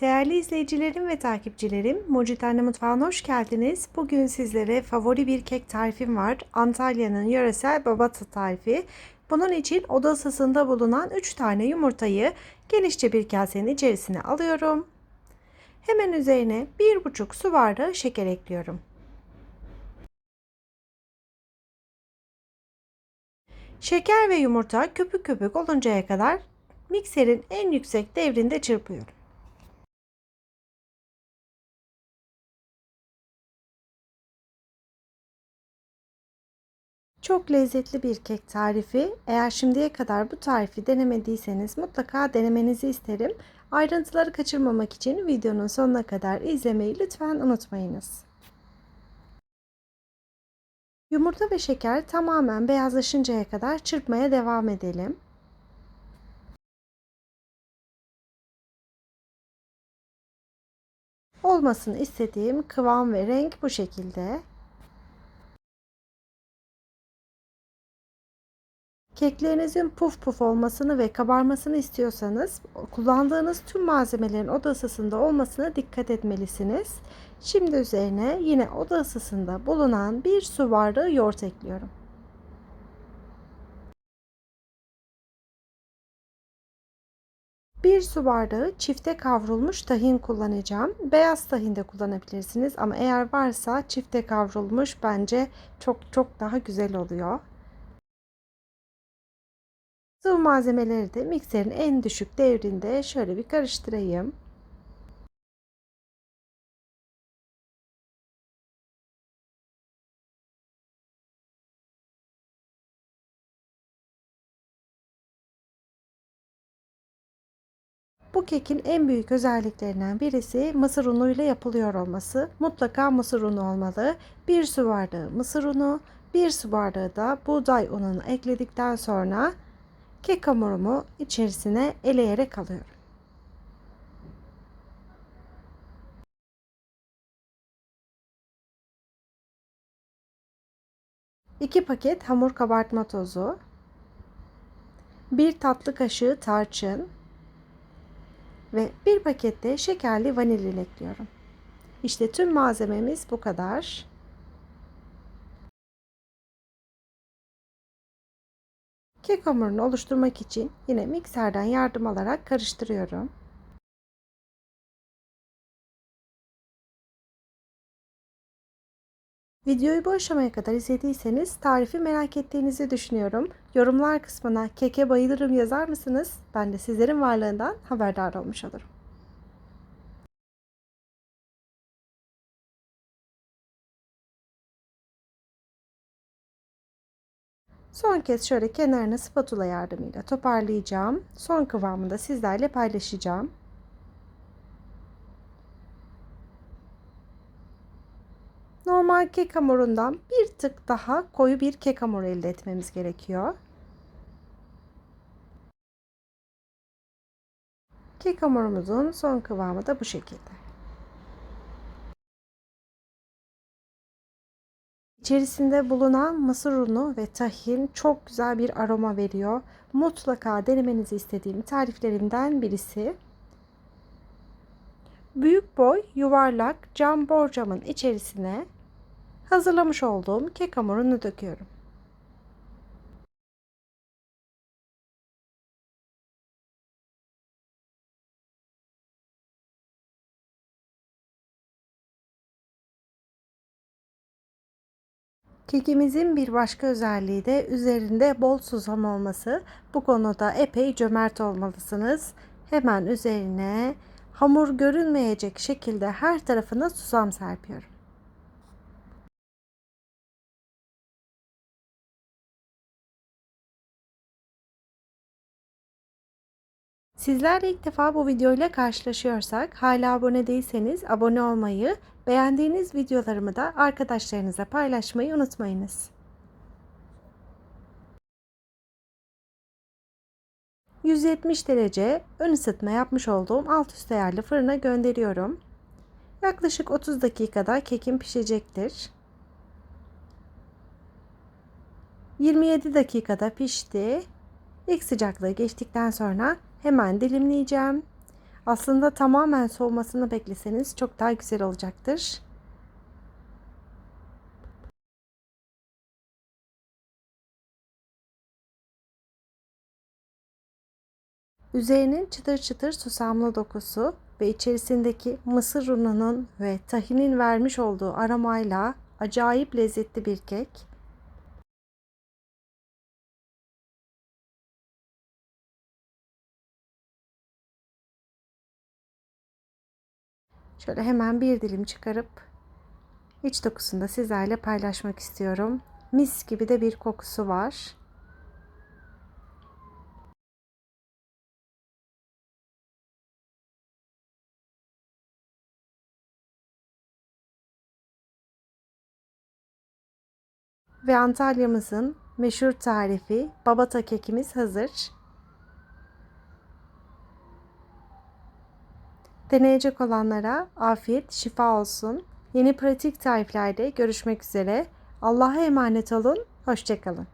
Değerli izleyicilerim ve takipçilerim, Mucit Anne Mutfağı'na hoş geldiniz. Bugün sizlere favori bir kek tarifim var. Antalya'nın yöresel babata tarifi. Bunun için oda ısısında bulunan 3 tane yumurtayı genişçe bir kasenin içerisine alıyorum. Hemen üzerine 1,5 su bardağı şeker ekliyorum. Şeker ve yumurta köpük köpük oluncaya kadar mikserin en yüksek devrinde çırpıyorum. Çok lezzetli bir kek tarifi. Eğer şimdiye kadar bu tarifi denemediyseniz mutlaka denemenizi isterim. Ayrıntıları kaçırmamak için videonun sonuna kadar izlemeyi lütfen unutmayınız. Yumurta ve şeker tamamen beyazlaşıncaya kadar çırpmaya devam edelim. Olmasını istediğim kıvam ve renk bu şekilde. Keklerinizin puf puf olmasını ve kabarmasını istiyorsanız kullandığınız tüm malzemelerin oda ısısında olmasına dikkat etmelisiniz. Şimdi üzerine yine oda ısısında bulunan bir su bardağı yoğurt ekliyorum. Bir su bardağı çifte kavrulmuş tahin kullanacağım. Beyaz tahin de kullanabilirsiniz ama eğer varsa çifte kavrulmuş bence çok çok daha güzel oluyor. Sıvı malzemeleri de mikserin en düşük devrinde şöyle bir karıştırayım. Bu kekin en büyük özelliklerinden birisi mısır unu ile yapılıyor olması. Mutlaka mısır unu olmalı. Bir su bardağı mısır unu, bir su bardağı da buğday ununu ekledikten sonra kek hamurumu içerisine eleyerek alıyorum. İki paket hamur kabartma tozu, bir tatlı kaşığı tarçın ve bir pakette şekerli vanilin ekliyorum. İşte tüm malzememiz bu kadar. Kek hamurunu oluşturmak için yine mikserden yardım alarak karıştırıyorum. Videoyu bu aşamaya kadar izlediyseniz tarifi merak ettiğinizi düşünüyorum. Yorumlar kısmına keke bayılırım yazar mısınız? Ben de sizlerin varlığından haberdar olmuş olurum. Son kez şöyle kenarını spatula yardımıyla toparlayacağım. Son kıvamını da sizlerle paylaşacağım. Normal kek hamurundan bir tık daha koyu bir kek hamuru elde etmemiz gerekiyor. Kek hamurumuzun son kıvamı da bu şekilde. İçerisinde bulunan mısır unu ve tahin çok güzel bir aroma veriyor. Mutlaka denemenizi istediğim tariflerimden birisi. Büyük boy yuvarlak cam borcamın içerisine hazırlamış olduğum kek hamurunu döküyorum. Kekimizin bir başka özelliği de üzerinde bol susam olması. Bu konuda epey cömert olmalısınız. Hemen üzerine hamur görünmeyecek şekilde her tarafına susam serpiyorum. Sizler de ilk defa bu videoyla karşılaşıyorsak hala abone değilseniz abone olmayı, beğendiğiniz videolarımı da arkadaşlarınıza paylaşmayı unutmayınız. 170 derece ön ısıtma yapmış olduğum alt üst ayarlı fırına gönderiyorum. Yaklaşık 30 dakikada kekim pişecektir. 27 dakikada pişti. İlk sıcaklığı geçtikten sonra Hemen dilimleyeceğim. Aslında tamamen soğumasını bekleseniz çok daha güzel olacaktır. Üzerinin çıtır çıtır susamlı dokusu ve içerisindeki mısır ununun ve tahinin vermiş olduğu aromayla acayip lezzetli bir kek. Şöyle hemen bir dilim çıkarıp iç dokusunu da sizlerle paylaşmak istiyorum. Mis gibi de bir kokusu var. Ve Antalya'mızın meşhur tarifi babata kekimiz hazır. Deneyecek olanlara afiyet, şifa olsun. Yeni pratik tariflerde görüşmek üzere. Allah'a emanet olun. Hoşçakalın.